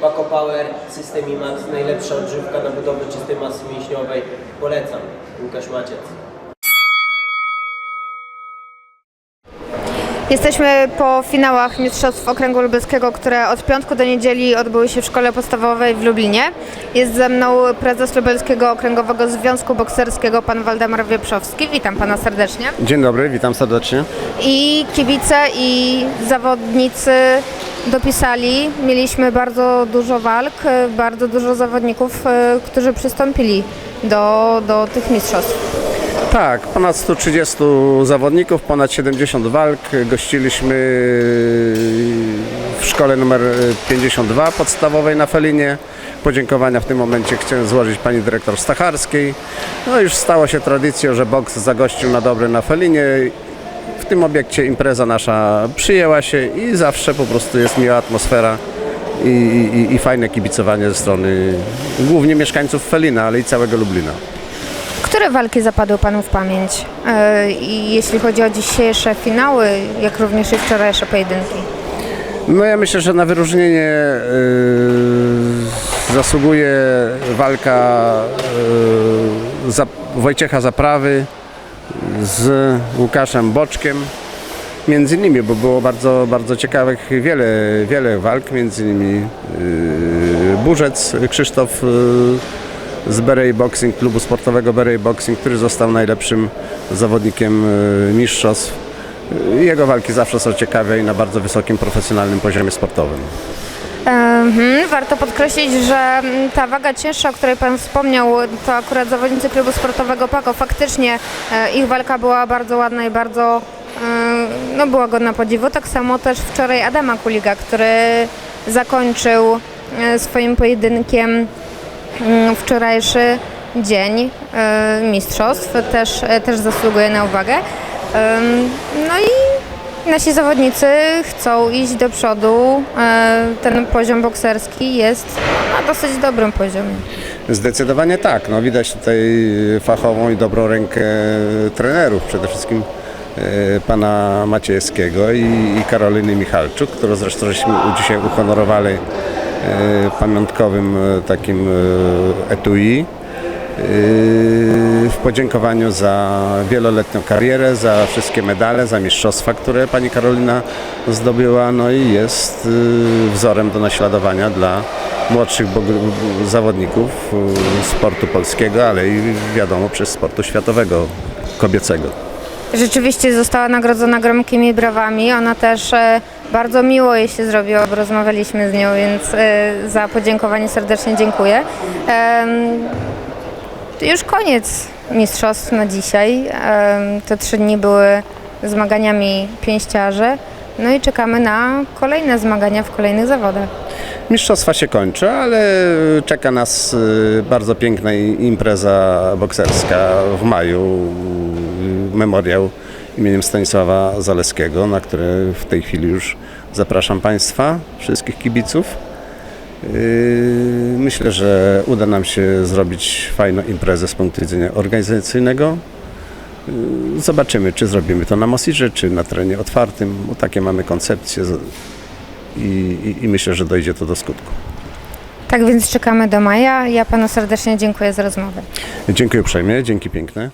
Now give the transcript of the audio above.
Paco Power, System IMAX, najlepsza odżywka na budowę czystej masy mięśniowej. Polecam. Łukasz Maciec. Jesteśmy po finałach Mistrzostw Okręgu Lubelskiego, które od piątku do niedzieli odbyły się w szkole podstawowej w Lublinie. Jest ze mną prezes Lubelskiego Okręgowego Związku Bokserskiego, pan Waldemar Wieprzowski. Witam pana serdecznie. Dzień dobry, witam serdecznie. I kibice i zawodnicy dopisali. Mieliśmy bardzo dużo walk, e, bardzo dużo zawodników, e, którzy przystąpili do, do tych mistrzostw. Tak, ponad 130 zawodników, ponad 70 walk. Gościliśmy w szkole numer 52 podstawowej na Felinie. Podziękowania w tym momencie chciałem złożyć pani dyrektor Stacharskiej. No już stało się tradycją, że boks zagościł na dobre na Felinie. W tym obiekcie impreza nasza przyjęła się i zawsze po prostu jest miła atmosfera i, i, i fajne kibicowanie ze strony głównie mieszkańców Felina, ale i całego Lublina. Które walki zapadły Panu w pamięć? E, I jeśli chodzi o dzisiejsze finały, jak również i wczorajsze pojedynki? No ja myślę, że na wyróżnienie yy, zasługuje walka yy, za, Wojciecha Zaprawy z Łukaszem Boczkiem. Między innymi, bo było bardzo, bardzo ciekawych wiele, wiele walk, między innymi yy, Burzec Krzysztof yy, z Berej Boxing, klubu sportowego Berej Boxing, który został najlepszym zawodnikiem yy, mistrzostw. Jego walki zawsze są ciekawe i na bardzo wysokim profesjonalnym poziomie sportowym. Mhm, warto podkreślić, że ta waga cięższa, o której Pan wspomniał, to akurat zawodnicy klubu sportowego Pako. Faktycznie e, ich walka była bardzo ładna i bardzo e, no, była godna podziwu. Tak samo też wczoraj Adama Kuliga, który zakończył e, swoim pojedynkiem mm, wczorajszy dzień mistrzostw. Też, też zasługuje na uwagę. No i Nasi zawodnicy chcą iść do przodu. E, Ten poziom bokserski jest na dosyć dobrym poziomie. Zdecydowanie tak. No, widać tutaj fachową i dobrą rękę trenerów, przede wszystkim e, pana Maciejskiego i, i Karoliny Michalczuk, którą zresztą żeśmy dzisiaj uhonorowali e, pamiątkowym takim etui. W podziękowaniu za wieloletnią karierę, za wszystkie medale, za mistrzostwa, które pani Karolina zdobyła, no i jest y, wzorem do naśladowania dla młodszych zawodników y, sportu polskiego, ale i wiadomo przez sportu światowego, kobiecego. Rzeczywiście została nagrodzona gromkimi brawami. Ona też e, bardzo miło jej się zrobiło, bo rozmawialiśmy z nią, więc e, za podziękowanie serdecznie dziękuję. Już koniec mistrzostw na dzisiaj. Te trzy dni były zmaganiami pięściarzy. No i czekamy na kolejne zmagania w kolejnych zawodach. Mistrzostwa się kończy, ale czeka nas y, bardzo piękna impreza bokserska w maju, y, memoriał imieniem Stanisława Zaleskiego, na które w tej chwili już zapraszam Państwa, wszystkich kibiców. Myślę, że uda nam się zrobić fajną imprezę z punktu widzenia organizacyjnego. Yy, Zobaczymy, czy zrobimy to na Mosirze, czy na terenie otwartym, bo takie mamy koncepcje i, i, i myślę, że dojdzie to do skutku. Tak więc czekamy do maja. Ja panu serdecznie dziękuję za rozmowę. Dziękuję uprzejmie, dzięki piękne.